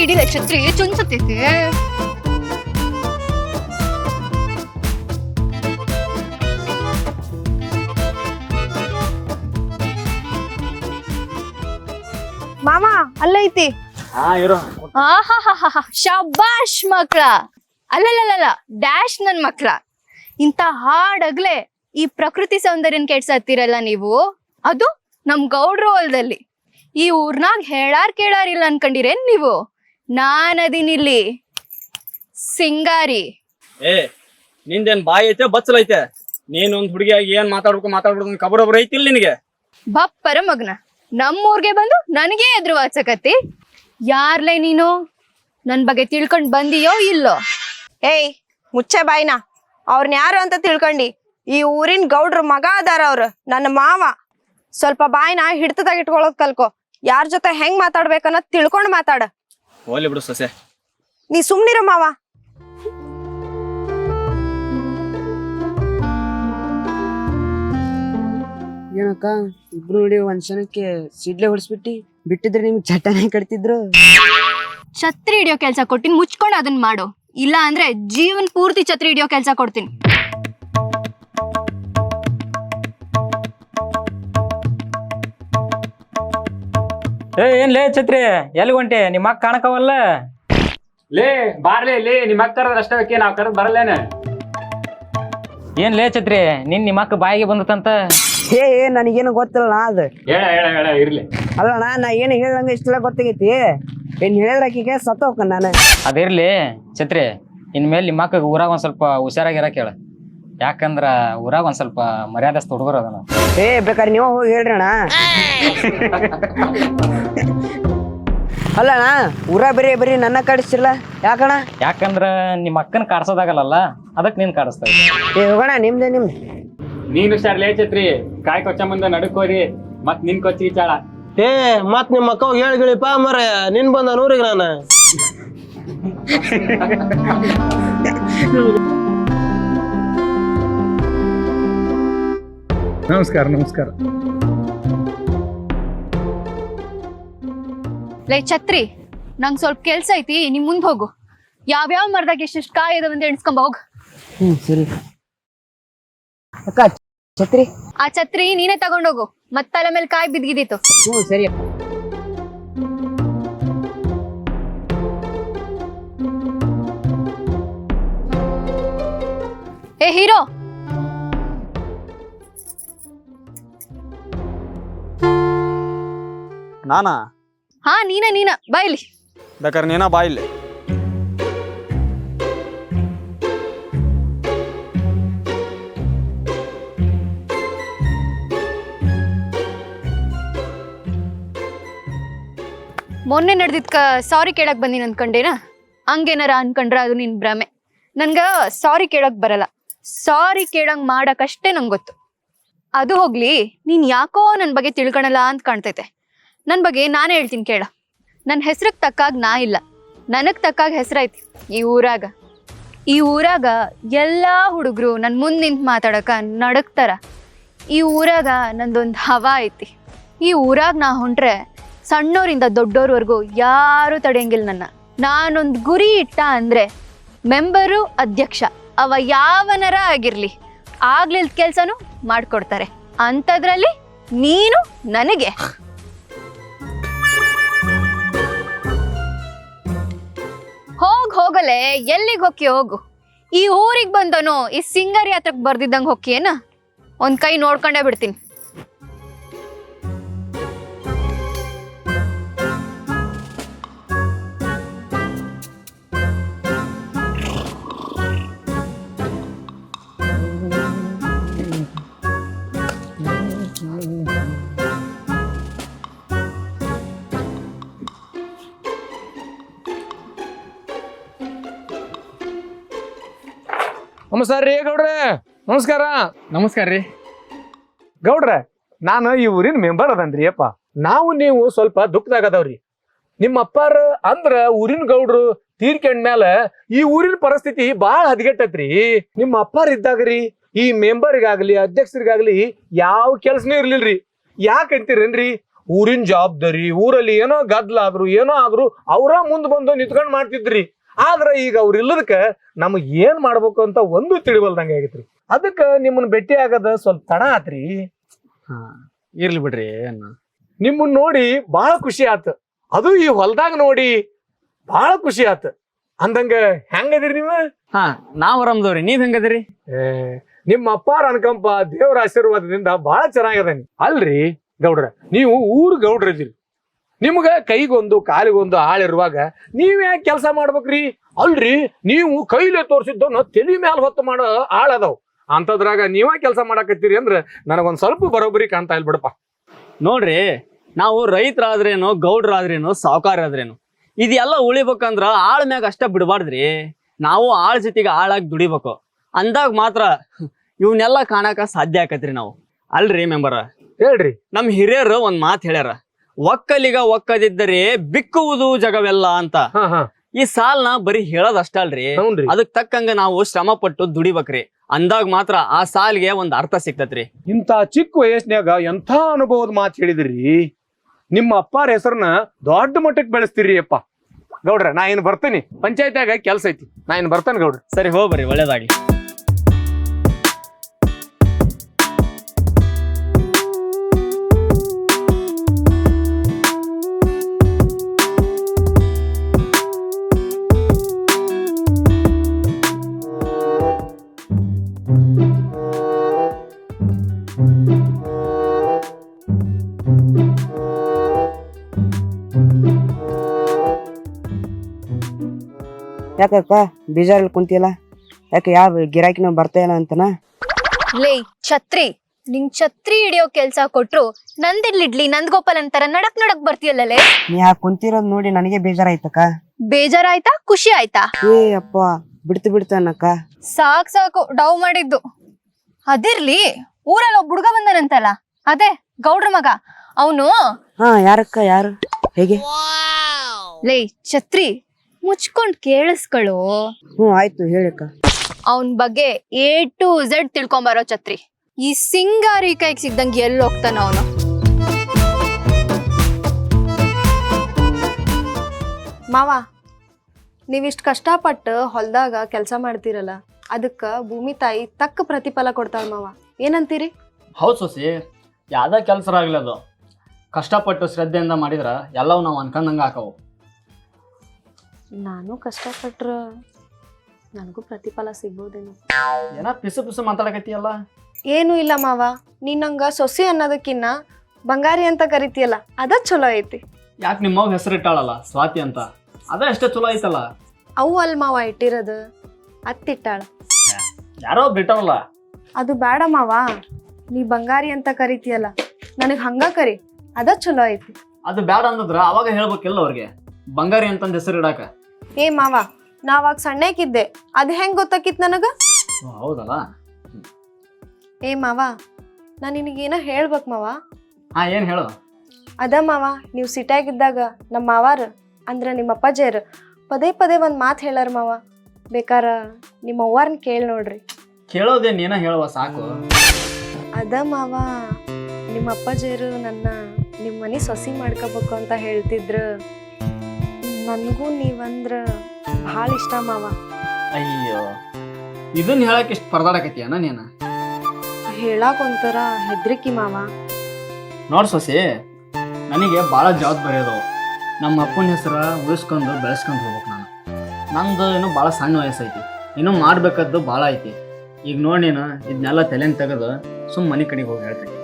ಹಿಡಿಲೆ ನಕ್ಷತ್ರ ಚುನ್ಸುತ್ತೈತಿ ಮಾಮ ಅಲ್ಲೈತಿ. ಹಾ ಇರೋ. ಆಹಾಹಾಹಾ ಶಬಾಷ್ ಮಕ್ಳ. ಅಲ್ಲಲ್ಲಲ್ಲ ಡ್ಯಾಶ್ ನನ್ ಮಕ್ಳ. ಇಂತ ಹಾಡಗ್ಲೆ ಈ ಪ್ರಕೃತಿ ಸೌಂದರ್ಯನ್ ಕೆಡ್ಸತ್ತೀರಲ್ಲ ನೀವು? ಅದು ನಮ್ ಗೌಡ್ರ ಹೊಲದಲ್ಲಿ. ಈ ಊರ್ನಾಗ್ ಹೇಳಾರ್ ಕೇಳಾರ್ ಇಲ್ಲ ಅನ್ಕೊಂಡಿರೇನ್ ನೀವು? ನಾನ್ ಅದೀನಿಲ್ಲಿ ಸಿಂಗಾರಿ. ಏ ನಿಂದೇನ್ ಬಾಯಿ ಐತೆ ಬಚ್ಚಲೈತೆ ನೀನ್ ಒಂದ್ ಹುಡುಗಿಯಾಗಿ ಏನ್ ಮಾತಾಡ್ಬೇಕು ಮಾತಾಡ್ಬಿಡೋದು ಕಬರೊಬ್ರ ಒಬ್ರು ಐತಿಲ್ ನಿನಗೆ? ಬಪ್ಪರ ಮಗ್ನ ನಮ್ಮೂರ್ಗೆ ಬಂದು ನನಗೆ ಎದುರು ವಾಚಕತ್ತಿ ಯಾರ್ಲೇ ನೀನು? ನನ್ ಬಗ್ಗೆ ತಿಳ್ಕೊಂಡ್ ಬಂದಿಯೋ ಇಲ್ಲೋ? ಏಯ್ ಮುಚ್ಚೆ ಬಾಯ್ನ. ಅವ್ರನ್ನ ಯಾರು ಅಂತ ತಿಳ್ಕೊಂಡಿ? ಈ ಊರಿನ ಗೌಡ್ರ ಮಗ ಅದಾರ ಅವ್ರು ನನ್ನ ಮಾವ. ಸ್ವಲ್ಪ ಬಾಯ್ನ ಹಿಡ್ತದಾಗ ಇಟ್ಕೊಳ್ಳೋದ್ ಕಲ್ಕೋ. ಯಾರ ಜೊತೆ ಹೆಂಗ್ ಮಾತಾಡ್ಬೇಕನ್ನೋದ್ ತಿಳ್ಕೊಂಡ್ ಮಾತಾಡ. ಹೋಗ್ಲಿ ಬಿಡು ಸೊಸೆ. ನೀ ಸುಮ್ನಿರೋ ಮಾವ. ಏನಕ್ಕ ಇಬ್ರು ನೋಡಿ ಒಂದ್ ಕ್ಷಣಕ್ಕೆ ಸಿಡ್ಲೆ ಹೊಡಿಸ್ಬಿಟ್ಟಿ ಬಿಟ್ಟಿದ್ರೆ ನಿಮ್ಗೆ ಚಟ್ಟನೆ ಕಟ್ತಿದ್ರು? ಛತ್ರಿ ಹಿಡಿಯೋ ಕೆಲ್ಸ ಕೊಟ್ಟಿನಿ ಮುಚ್ಕೊಂಡು ಅದನ್ನ ಮಾಡು. ಇಲ್ಲ ಅಂದ್ರೆ ಜೀವನ್ ಪೂರ್ತಿ ಛತ್ರಿ ಹಿಡಿಯೋ ಕೆಲ್ಸ ಕೊಡ್ತೀನಿ. ಏ ಏನ್ ಲೇ ಛತ್ರಿ ಎಲ್ಲಿ ಹೊಂಟೆ? ನಿಮ್ಮ ಅಕ್ಕ ಕಾಣಕವಲ್ಲ? ಲೇ ಬಾರ್ಲಿ ಲೇ ನಿಮ್ಮ ಅಕ್ಕ ಕರೆದ್ರೆ ಅಷ್ಟೇ ಬೇಕೇ ನಾವ್ ಕರೆದ್ ಬರಲ್ಲೇನೆ. ಏನ್ ಲೇ ಛತ್ರಿ ನಿನ್ ನಿಮ್ಮ ಅಕ್ಕ ಬಾಯಿಗೆ ಬಂದತಂತ ಏ ಏ ನನಗೇನು ಗೊತ್ತಿಲ್ಲ ನಾ ಅದು. ಹೇಳ ಹೇಳ ಹೇಳ ಇರ್ಲಿ. ಅಲ್ಲ ನಾ ಏನು ಹೇಳಂಗ ಇಷ್ಟೆಲ್ಲ ಗೊತ್ತಾಗೈತಿ. ಏನ್ ಹೇಳಿದ್ರಾಕಿಗೆ ಸತ್ತೋಕ ನಾನು. ಅದಿರ್ಲಿ ಛತ್ರಿ ಇನ್ಮೇಲೆ ನಿಮ್ಮ ನಿಮ್ಮಕ್ಕ ಊರಾಗ ಒಂದ್ ಸ್ವಲ್ಪ ಹುಷಾರಾಗಿರಕ್ ಹೇಳ. ಯಾಕಂದ್ರ ಊರಾಗ ಒಂದ್ ಸ್ವಲ್ಪ ಮರ್ಯಾದೆ ಹುಡುಗರು ಅದನ. ಏ ಬೇಕಾದ್ರೆ ನೀವು ಹೋಗಿ ಹೇಳ್ರಿ ಅಣ್ಣ. ಅಲ್ಲಣ್ಣ ಊರ ಬರೀ ಬರೀ ನನ್ನ ಕಡಿಸಿಲ್ಲ ಯಾಕಣ್ಣ? ಯಾಕಂದ್ರ ನಿಮ್ಮ ಅಕ್ಕನ ಕಾಡ್ಸೋದಾಗಲ್ಲ ಅದಕ್ ನೀನ್ ಕಾಡಿಸ್ತಾ ಇದ್ದೆ. ಏ ಹೋಗೋಣ ನಿಮ್ದೆ ನಿಮ್ದು. ನೀನು ಹುಷಾರ್ ಚತ್ರಿ ಕಾಯ್ ಕೊಚ್ಚ ಮುಂದೆ ನಡುಕೋರಿ ಮತ್ ನಿನ್ ಕೊಚ್ಚಿ ಚಾಳ ಏ ಮತ್ ನಿಮ್ಮ ಅಕ್ಕ ಹೇಳಿಗಳಿಪ್ಪ ಮರ ನಿನ್ ಬಂದ ನೂರಿಗೆ ನಾನು. ನಮಸ್ಕಾರ ನಮಸ್ಕಾರ. ಲೈ ಛತ್ರಿ ನಂಗ್ ಸ್ವಲ್ಪ ಕೆಲ್ಸ ಐತಿ ನಿಮ್ ಮುಂದ್ ಹೋಗು. ಯಾವ್ಯಾವ ಮರದಾಗ ಎಷ್ಟೆಷ್ಟು ಕಾಯಿ ಇದೆ ಅಂತ ಎಣ್ಸ್ಕೊಂಬ ಹೋಗ್. ಹ್ಮ್ ಸರಿ. ಅಕ್ಕ ಛತ್ರಿ? ಆ ಛತ್ರಿ ನೀನೇ ತಗೊಂಡೋಗು ಮತ್ತ್ ತಲೆ ಮೇಲೆ ಕಾಯಿ ಬಿದ್ದಿದ್ದಿತ್ತು ಹ್ಞೂ ಸರಿ ಅಕ್ಕ. ಏ ಹೀರೋ ನಾನಾ? ಹಾ ನೀನ ನೀನ ಬಾಯ್ಲಿ ಬೇಕಾದ್ರೆ ನೀನ ಬಾಯಿಲೆ ಮೊನ್ನೆ ನಡೆದಿದ್ಕ ಸಾರಿ ಕೇಳಕ್ ಬಂದಿನ ಅನ್ಕಂಡೇನ ಹಂಗೇನಾರ ಅನ್ಕೊಂಡ್ರ ಅದು ನಿನ್ ಭ್ರಮೆ. ನನ್ಗ ಸಾರಿ ಕೇಳಕ್ ಬರಲ್ಲ. ಸಾರಿ ಕೇಳಂಗ್ ಮಾಡಕ್ಕಷ್ಟೇ ಅಷ್ಟೇ ಗೊತ್ತು. ಅದು ಹೋಗ್ಲಿ ನೀನ್ ಯಾಕೋ ನನ್ ಬಗ್ಗೆ ತಿಳ್ಕೊಳಲ್ಲ ಅಂತ ಕಾಣ್ತೈತೆ. ನನ್ ಬಗ್ಗೆ ನಾನೇ ಹೇಳ್ತೀನಿ ಕೇಳ. ನನ್ನ ಹೆಸ್ರಿಗೆ ತಕ್ಕಾಗ ನಾ ಇಲ್ಲ. ನನಗೆ ತಕ್ಕಾಗ ಹೆಸ್ರೈತಿ ಈ ಊರಾಗ. ಈ ಊರಾಗ ಎಲ್ಲಾ ಹುಡುಗರು ನನ್ನ ಮುಂದೆ ನಿಂತು ಮಾತಾಡಕ ನಡಕ್ತಾರ. ಈ ಊರಾಗ ನಂದೊಂದು ಹವ ಐತಿ. ಈ ಊರಾಗ ನಾ ಹೊಂಟ್ರೆ ಸಣ್ಣೋರಿಂದ ದೊಡ್ಡೋರ್ವರೆಗೂ ಯಾರು ತಡೆಯಂಗಿಲ್ಲ ನನ್ನ. ನಾನೊಂದು ಗುರಿ ಇಟ್ಟ ಅಂದರೆ ಮೆಂಬರು ಅಧ್ಯಕ್ಷ ಅವ ಯಾವನರ ಆಗಿರಲಿ ಆಗ್ಲಿಲ್ದ ಕೆಲಸನೂ ಮಾಡಿಕೊಡ್ತಾರೆ. ಅಂಥದ್ರಲ್ಲಿ ನೀನು ನನಗೆ. ಹೋಗ್ ಹೋಗಲೆ, ಎಲ್ಲಿಗೆ ಹೊಕ್ಕಿ ಹೋಗು? ಈ ಊರಿಗೆ ಬಂದನು, ಈ ಸಿಂಗರಿ ಹತ್ರಕ್ಕೆ ಬರ್ದಿದ್ದಂಗೆ ಹೊಕ್ಕಿಯೇನ? ಒಂದು ಕೈ ನೋಡ್ಕೊಂಡೇ ಬಿಡ್ತೀನಿ. ನಮಸ್ಕಾರ ರೀ ಗೌಡ್ರೆ. ನಮಸ್ಕಾರ. ನಮಸ್ಕಾರ ರೀ. ಗೌಡ್ರೆ ನಾನು ಈ ಊರಿನ ಮೆಂಬರ್ ಅದನ್ರಿ ಅಪ್ಪ. ನಾವು ನೀವು ಸ್ವಲ್ಪ ದುಃಖದಾಗದವ್ರಿ ನಿಮ್ಮ ಅಪ್ಪಾರ ಅಂದ್ರ ಊರಿನ ಗೌಡ್ರು ತೀರ್ಕೊಂಡ್ ಈ ಊರಿನ ಪರಿಸ್ಥಿತಿ ಬಹಳ ಹದಗೆಟ್ಟತ್ರಿ. ನಿಮ್ಮ ಅಪ್ಪಾರ ಇದ್ದಾಗ್ರಿ ಈ ಮೆಂಬರ್ಗಾಗ್ಲಿ ಅಧ್ಯಕ್ಷರಿಗಾಗ್ಲಿ ಯಾವ ಕೆಲ್ಸನೂ ಇರ್ಲಿಲ್ರಿ. ಯಾಕಂತೀರೇನ್ರಿ ಊರಿನ ಜವಾಬ್ದಾರಿ ಊರಲ್ಲಿ ಏನೋ ಗದ್ದಲ ಆದ್ರು ಏನೋ ಆದ್ರು ಅವರ ಮುಂದ್ ಬಂದು ನಿಂತ್ಕೊಂಡ್ ಮಾಡ್ತಿದ್ರಿ. ಆದ್ರ ಈಗ ಅವ್ರು ಇಲ್ಲದಕ್ಕೆ ನಮಗೆ ಏನ್ ಮಾಡ್ಬೇಕು ಅಂತ ಒಂದು ತಿಳಿವಲ್ದಂಗೆ ಆಗೈತ್ರಿ. ಅದಕ್ಕೆ ನಿಮ್ಮನ್ನ ಭೇಟಿ ಆಗದ ಸ್ವಲ್ಪ ತಡ ಆತ್ರಿ. ಹಾ ಇರ್ಲಿ ಬಿಡ್ರಿ ನಿಮ್ಮನ್ನ ನೋಡಿ ಬಹಳ ಖುಷಿ ಆತ. ಅದು ಈ ಹೊಲ್ದಾಗ ನೋಡಿ ಬಹಳ ಖುಷಿ ಆತ. ಅಂದಂಗ ಹೆಂಗದಿರಿ ನೀವು? ಹಾ ನಾವ್ ಆರಾಮದವ್ರಿ ನೀವ್ ಹೆಂಗದಿರಿ? ಏ, ನಿಮ್ಮ ಅಪ್ಪಾರ ಅನ್ಕಂಪ ದೇವರ ಆಶೀರ್ವಾದದಿಂದ ಬಹಳ ಚೆನ್ನಾಗದ ಅಲ್ರಿ. ಗೌಡ್ರ ನೀವು ಊರ್ ಗೌಡ್ರದಿರಿ ನಿಮ್ಗ ಕೈಗೊಂದು ಕಾಲಿಗೊಂದು ಆಳಿರುವಾಗ ನೀವ್ ಯಾಕೆ ಕೆಲಸ ಮಾಡ್ಬೇಕ್ರಿ? ಅಲ್ರಿ ನೀವು ಕೈಲೇ ತೋರಿಸಿದ್ದನ್ನು ತಲಿ ಮ್ಯಾಲ ಹೊತ್ತು ಮಾಡೋ ಆಳದಾವ್ ಅಂತದ್ರಾಗ ನೀವ ಕೆಲಸ ಮಾಡಾಕತ್ತೀರಿ ಅಂದ್ರೆ ನನಗೊಂದ್ ಸ್ವಲ್ಪ ಬರೋಬ್ಬರಿ ಕಾಣ್ತಾ ಇಲ್ಲ ಬಿಡಪ್ಪ. ನೋಡ್ರಿ ನಾವು ರೈತರಾದ್ರೇನು ಗೌಡ್ರಾದ್ರೇನು ಸಾವುಕಾರಾದ್ರೇನು ಇದೆಲ್ಲ ಉಳಿಬೇಕಂದ್ರ ಆಳ್ ಮ್ಯಾಗ ಅಷ್ಟ ಬಿಡಬಾರ್ದ್ರಿ. ನಾವು ಆಳ್ ಜೊತೆಗೆ ಆಳಾಗಿ ದುಡಿಬೇಕು. ಅಂದಾಗ ಮಾತ್ರ ಇವನ್ನೆಲ್ಲ ಕಾಣಾಕ ಸಾಧ್ಯ ಆಕತ್ರಿ ನಾವು. ಅಲ್ರಿ ಮೆಂಬರ. ಹೇಳ್ರಿ. ನಮ್ ಹಿರಿಯರು ಒಂದ್ ಮಾತ್ ಹೇಳ್ಯಾರ. ಒಕ್ಕಲಿಗ ಒಕ್ಕದಿದ್ದರೆ ಬಿಕ್ಕುವುದು ಜಗವೆಲ್ಲ ಅಂತ. ಹಾ ಹಾ. ಈ ಸಾಲ್ನ ಬರೀ ಹೇಳೋದಷ್ಟಲ್ರಿ. ಅದಕ್ ತಕ್ಕಂಗ ನಾವು ಶ್ರಮ ಪಟ್ಟು ದುಡಿಬೇಕ್ರಿ. ಅಂದಾಗ ಮಾತ್ರ ಆ ಸಾಲ್ಗೆ ಒಂದ್ ಅರ್ಥ ಸಿಗ್ತತ್ರಿ. ಇಂತ ಚಿಕ್ಕ ವಯಸ್ಸಿನಾಗ ಎಂಥ ಅನುಭವದ ಮಾತು ಹೇಳಿದ್ರಿ? ನಿಮ್ಮ ಅಪ್ಪಾರ ಹೆಸರನ್ನ ದೊಡ್ಡ ಮಟ್ಟಕ್ಕೆ ಬೆಳೆಸ್ತೀರಿ ಅಪ್ಪ. ಗೌಡ್ರ ನಾ ಏನ್ ಬರ್ತೇನೆ. ಪಂಚಾಯತ್ಯಾಗ ಕೆಲ್ಸ ಐತಿ. ನಾ ಏನ್ ಬರ್ತೇನೆ ಗೌಡ್ರ. ಸರಿ ಹೋಗ್ಬರ್ರಿ ಒಳ್ಳೇದಾಗ್ಲಿ. ಯಾಕಕ್ಕ ಬೀಜಾರಲ್ಲಿ ಕುಂತಿಲ್ಲ ಯಾಕೆ ಯಾವ ಗಿರಾಕಿನ ಬರ್ತಾ ಇಲ್ಲ ಅಂತನಾ? ಲೇ ಛತ್ರಿ! ನಿಂಗ್ ಛತ್ರಿ ಹಿಡಿಯೋ ಕೆಲ್ಸ ಕೊಟ್ರು ನಂದೆಲ್ಲಿಡ್ಲಿ ನಂದಗೋಪಾಲ್ ಅಂತಾರ ನಡಕ್ ನಡಕ್ ಬರ್ತೀಯಲ್ಲೇ ನೀ ಯಾಕೆ ಕುಂತಿರೋದ್ ನೋಡಿ ನನಗೆ ಬೇಜಾರಾಯ್ತಕ್ಕ. ಬೇಜಾರಾಯ್ತಾ ಖುಷಿ ಆಯ್ತಾ? ಏ ಅಪ್ಪ ಬಿಡ್ತು ಬಿಡ್ತು ಅನ್ನಕ್ಕ. ಸಾಕ್ ಸಾಕು ಡವ್ ಮಾಡಿದ್ದು. ಅದಿರ್ಲಿ ಊರಲ್ಲಿ ಒಬ್ಬ ಹುಡುಗ ಬಂದನಂತಲ್ಲ ಅದೇ ಗೌಡ್ರ ಮಗ. ಅವನು ಹಾ ಯಾರಕ್ಕ ಯಾರು? ಹೇಗೆ? ಲೇ ಛತ್ರಿ ಮುಚ್ಕೊಂಡ್ ಕೇಳಿಸ್ಕೊಳ್ಳು ಹ್ಞೂ ಆಯ್ತು ಹೇಳಕ್ಕ. ಅವನ್ ಬಗ್ಗೆ ಎ ಟು ಝೆಡ್ ತಿಳ್ಕೊಂಬರೋ ಛತ್ರಿ. ಈ ಸಿಂಗಾರಿ ಕೈಗೆ ಸಿಗ್ದಂಗೆ ಎಲ್ಲಿ ಹೋಗ್ತಾನ ಅವನು? ಮಾವ ನೀವಿಷ್ಟು ಕಷ್ಟಪಟ್ಟು ಹೊಲ್ದಾಗ ಕೆಲಸ ಮಾಡ್ತೀರಲ್ಲ ಅದಕ್ಕ ಭೂಮಿ ತಾಯಿ ತಕ್ಕ ಪ್ರತಿಫಲ ಕೊಡ್ತಾಳ ಮಾವ. ಏನಂತೀರಿ? ಹೌದು ಸೊಸಿ ಯಾವ್ದ ಕೆಲಸ ಅದು. ಕಷ್ಟಪಟ್ಟು ಶ್ರದ್ಧೆಯಿಂದ ಮಾಡಿದ್ರೆ ಎಲ್ಲವೂ ನಾವು ಅನ್ಕೊಂಡಂಗೆ ಹಾಕವು. ನಾನು ಕಷ್ಟಪಟ್ರ ನನಗೂ ಪ್ರತಿಫಲ ಸಿಗ್ಬೋದೇನು. ಏನ ಪಿಸು ಪಿಸು ಮಾತಾಡಕತ್ತೀಯಲ್ಲ? ಏನು ಇಲ್ಲ ಮಾವ. ನಿನ್ನಂಗ ನಂಗ ಸೊಸಿ ಅನ್ನೋದಕ್ಕಿನ್ನ ಬಂಗಾರಿ ಅಂತ ಕರಿತೀಯಲ್ಲ ಅದ ಚಲೋ ಐತಿ. ಯಾಕೆ ಹೆಸರು ಇಟ್ಟಾಳಲ್ಲ ಸ್ವಾತಿ ಅಂತ. ಅದ ಎಷ್ಟೇ ಚಲೋ ಐತಲ್ಲ? ಅವು ಅಲ್ ಮಾವ ಇಟ್ಟಿರೋದು ಅತ್ತಿಟ್ಟಾಳ. ಯಾರೋ ಬಿಟ್ಟವಲ್ಲ ಅದು ಬೇಡ ಮಾವ. ನೀ ಬಂಗಾರಿ ಅಂತ ಕರಿತೀಯಲ್ಲ ನನಗೆ ಹಂಗ ಕರಿ ಅದ ಚಲೋ ಐತಿ. ಅದು ಬೇಡ ಅಂದದ್ರ ಅವಾಗ ಹೇಳ್ಬೇಕಿಲ್ಲ ಅವ್ರಿಗೆ. ಬಂಗಾರಿ ಅಂತಂದ್ ಹೆಸರು ಇಡಾಕ ಏ ಮಾವ ನಾವಾಗ ಸಣ್ಣಕ್ಕಿದ್ದೆ ಅದು ಹೆಂಗ್ ಗೊತ್ತಾಕಿತ್ ನನಗ? ಹೌದಲ್ಲ? ಏ ಮಾವ ನಾ ನಿನಗೇನ ಹೇಳ್ಬೇಕು ಮಾವ? ಹಾ ಏನ್ ಹೇಳು? ಅದ ಮಾವ ನೀವು ಸಿಟ್ಯಾಗಿದ್ದಾಗ ನಮ್ಮ ಮಾವಾರ ಅಂದ್ರ ನಿಮ್ಮ ಅಪ್ಪಾಜಿಯರ್ ಪದೇ ಪದೇ ಒಂದು ಮಾತು ಹೇಳಾರ ಮಾವ. ಬೇಕಾರ ನಿಮ್ಮ ಅವ್ವಾರನ್ ಕೇಳಿ ನೋಡ್ರಿ. ಕೇಳೋದೇ ನೀನ ಹೇಳುವ ಸಾಕು. ಅದ ಮಾವ ನಿಮ್ಮ ಅಪ್ಪಾಜಿಯರು ನನ್ನ ನಿಮ್ಮ ಮನೆ ಸೊಸಿ ಮಾಡ್ಕೋಬೇಕು ಅಂತ ಹೇಳ್ತಿದ್ರು. ನನಗೂ ನೀವಂದ್ರ ಭಾಳ ಇಷ್ಟ ಮಾವ. ಅಯ್ಯೋ. ಇದನ್ನ ಹೇಳಕ್ ಇಷ್ಟ ಪರದಾಡಕತ್ತೀಯನ ನೀನು? ಹೇಳಕ್ ಒಂಥರ ಹೆದ್ರಿಕಿ ಮಾವ. ನೋಡ್ ಸೊಸಿ ನನಗೆ ಭಾಳ ಜವಾಬ್ದಾರಿ ಅದಾವ. ನಮ್ಮ ಅಪ್ಪನ ಹೆಸರ ಉಳಿಸ್ಕೊಂಡು ಬೆಳೆಸ್ಕೊಂಡು ಹೋಗ್ಬೇಕು ನಾನು. ನಂದು ಏನು ಭಾಳ ಸಣ್ಣ ವಯಸ್ಸೈತಿ. ಇನ್ನೂ ಮಾಡ್ಬೇಕದ್ದು ಭಾಳ ಐತಿ. ಈಗ ನೋಡಿ ನೀನು ಇದನ್ನೆಲ್ಲ ತಲೆನ ತೆಗೆದು ಸುಮ್ಮನೆ ಕಡೆಗೆ ಹೋಗಿ ಹೇಳ್ತೀನಿ.